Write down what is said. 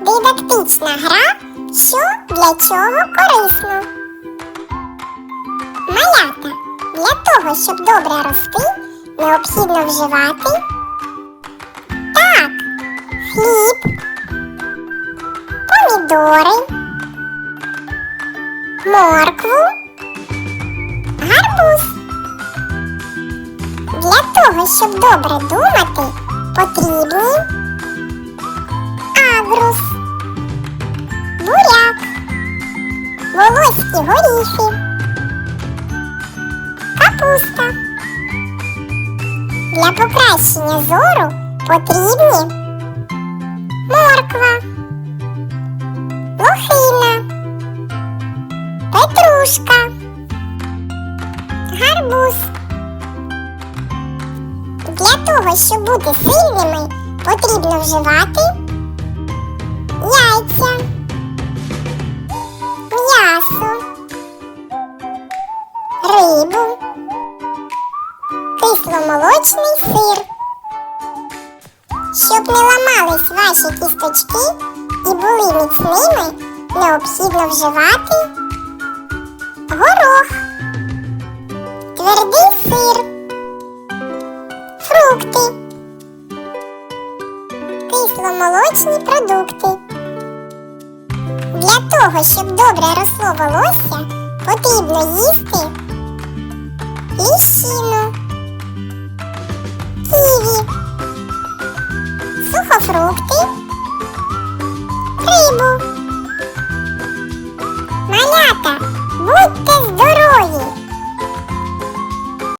Дидактична гра, що для чого корисно. Малята для того, щоб добре рости, необхідно вживати так, хліб, помідори, моркву, гарбуз. Для того, щоб добре думати, потрібні волоські горіхи, капуста. Для покращення зору потрібні морква, лохина, петрушка, гарбуз. Для того, щоб бути сильними, потрібно вживати яйця, кисломолочний сир. Щоб не ламались ваші кісточки і були міцними, необхідно вживати горох, твердий сир фрукти, кисломолочні продукти. Для того, щоб добре росло волосся, потрібно їсти ліщину, фрукти, рибу. Малята.